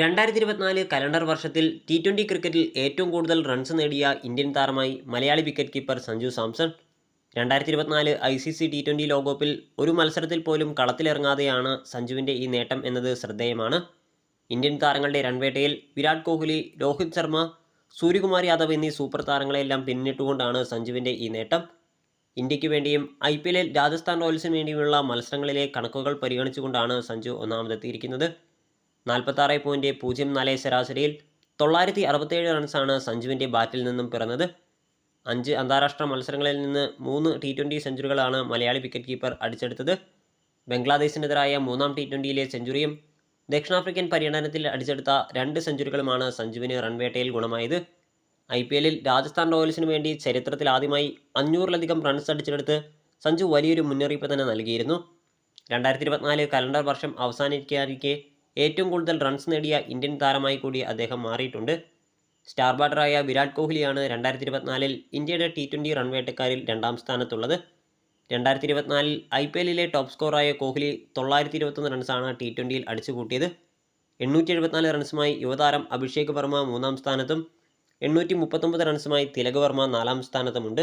രണ്ടായിരത്തി ഇരുപത്തിനാല് കലണ്ടർ വർഷത്തിൽ ടി ട്വന്റി ക്രിക്കറ്റിൽ ഏറ്റവും കൂടുതൽ റൺസ് നേടിയ ഇന്ത്യൻ താരമായി മലയാളി വിക്കറ്റ് കീപ്പർ സഞ്ജു സാംസൺ. രണ്ടായിരത്തി ഇരുപത്തിനാല് I C C T twenty ലോകകപ്പിൽ ഒരു മത്സരത്തിൽ പോലും കളത്തിലിറങ്ങാതെയാണ് സഞ്ജുവിന്റെ ഈ നേട്ടം എന്നത് ശ്രദ്ധേയമാണ്. ഇന്ത്യൻ താരങ്ങളുടെ റൺവേട്ടയിൽ വിരാട് കോഹ്ലി രോഹിത് ശർമ്മ സൂര്യകുമാർ യാദവ് എന്നീ സൂപ്പർ താരങ്ങളെല്ലാം പിന്നിട്ടുകൊണ്ടാണ് സഞ്ജുവിന്റെ ഈ നേട്ടം. ഇന്ത്യയ്ക്ക് വേണ്ടിയും ഐ പി എല്ലിൽ രാജസ്ഥാൻ റോയൽസിന് വേണ്ടിയുമുള്ള മത്സരങ്ങളിലെ കണക്കുകൾ പരിഗണിച്ചുകൊണ്ടാണ് സഞ്ജു ഒന്നാമതെത്തിയിരിക്കുന്നത്. നാൽപ്പത്താറ് പോയിന്റ് പൂജ്യം നാല് ശരാശരിയിൽ തൊള്ളായിരത്തി അറുപത്തേഴ് റൺസാണ് സഞ്ജുവിന്റെ ബാറ്റിൽ നിന്നും പിറന്നത്. അഞ്ച് അന്താരാഷ്ട്ര മത്സരങ്ങളിൽ നിന്ന് മൂന്ന് ടി ട്വന്റി സെഞ്ചുറികളാണ് മലയാളി വിക്കറ്റ് കീപ്പർ അടിച്ചെടുത്തത്. ബംഗ്ലാദേശിനെതിരായ മൂന്നാം ടി ട്വന്റിയിലെ സെഞ്ചുറിയും ദക്ഷിണാഫ്രിക്കൻ പര്യടനത്തിൽ അടിച്ചെടുത്ത രണ്ട് സെഞ്ചുറികളുമാണ് സഞ്ജുവിന് റൺവേട്ടയിൽ ഗുണമായത്. ഐ പി എല്ലിൽ രാജസ്ഥാൻ റോയൽസിന് വേണ്ടി ചരിത്രത്തിൽ ആദ്യമായി അഞ്ഞൂറിലധികം റൺസ് അടിച്ചെടുത്ത് സഞ്ജു വലിയൊരു മുന്നറിയിപ്പ് തന്നെ നൽകിയിരുന്നു. രണ്ടായിരത്തി ഇരുപത്തിനാല് കലണ്ടർ വർഷം അവസാനിക്കാനിരിക്കെ ഏറ്റവും കൂടുതൽ റൺസ് നേടിയ ഇന്ത്യൻ താരമായി കൂടി അദ്ദേഹം മാറിയിട്ടുണ്ട്. സ്റ്റാർ ബാറ്ററായ വിരാട് കോഹ്ലിയാണ് രണ്ടായിരത്തി ഇരുപത്തിനാലിൽ ഇന്ത്യയുടെ ടി ട്വന്റി റൺവേട്ടക്കാരിൽ രണ്ടാം സ്ഥാനത്തുള്ളത്. രണ്ടായിരത്തി ഇരുപത്തിനാലിൽ ഐ പി എല്ലിലെ ടോപ്പ് സ്കോറായ കോഹ്ലി തൊള്ളായിരത്തി ഇരുപത്തൊന്ന് റൺസാണ് ടി ട്വന്റിയിൽ അടിച്ചുകൂട്ടിയത്. എണ്ണൂറ്റി എഴുപത്തിനാല് റൺസുമായി യുവതാരം അഭിഷേക് വർമ്മ മൂന്നാം സ്ഥാനത്തും എണ്ണൂറ്റി മുപ്പത്തൊമ്പത് റൺസുമായി തിലക് വർമ്മ നാലാം സ്ഥാനത്തുമുണ്ട്.